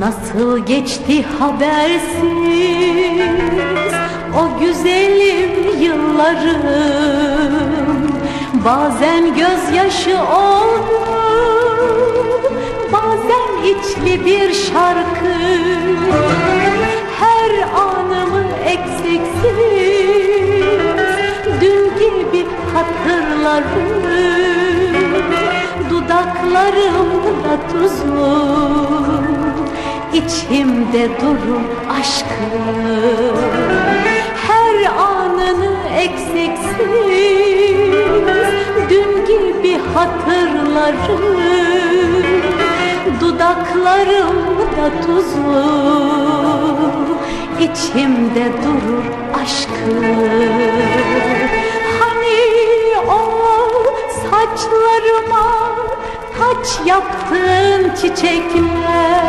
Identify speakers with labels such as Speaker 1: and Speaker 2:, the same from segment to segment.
Speaker 1: Nasıl geçti habersiz? O güzelim yıllarım Bazen gözyaşı oldu, bazen içli bir şarkı. Her anımı eksiksiz, dün gibi hatırlarım. Dudaklarımda tuzlu içimde durur aşkım eksiksiz. Dün gibi hatırlarım Dudaklarımda tuzlu. İçimde durur aşkım Hani o saçlarıma taç yaptığın çiçekler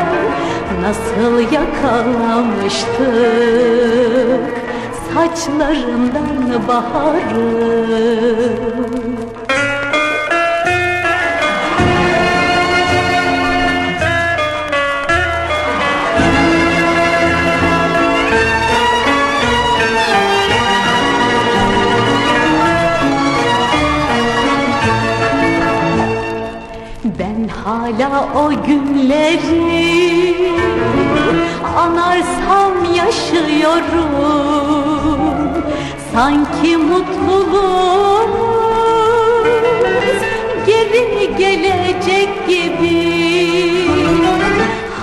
Speaker 1: Nasıl yakalamıştık? Saçlarından baharı o günleri anarsam yaşıyorum. Sanki mutluluğumuz geri gelecek gibi.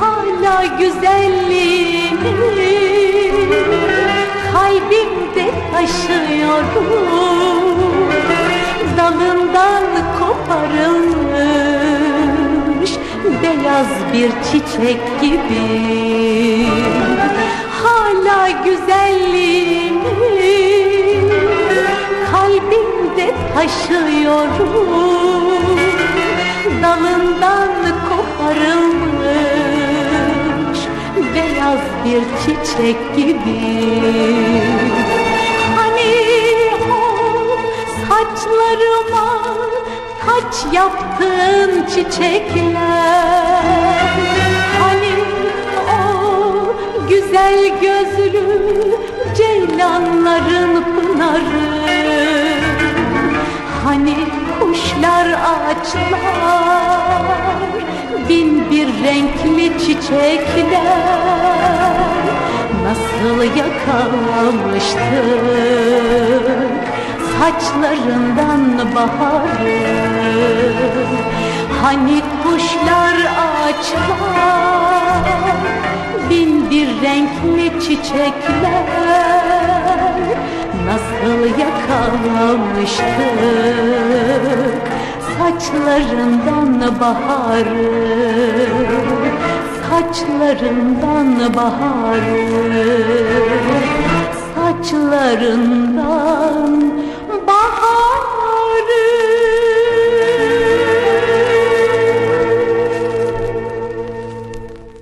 Speaker 1: Hala güzelliğini kalbimde taşıyorum. Dalından beyaz bir çiçek gibi. Hala güzelliğini kalbimde taşıyorum. Dalından koparılmış beyaz bir çiçek gibi yaptığın çiçekler. Hani o güzel gözlü ceylanların pınarı. Hani kuşlar ağaçlar bin bir renkli çiçekler. Nasıl yakalamıştık saçlarından baharı Hani kuşlar ağaçlar bin bir renkli çiçekler? Nasıl yakalamıştık? Saçlarından baharı. Saçlarından baharı. Saçlarından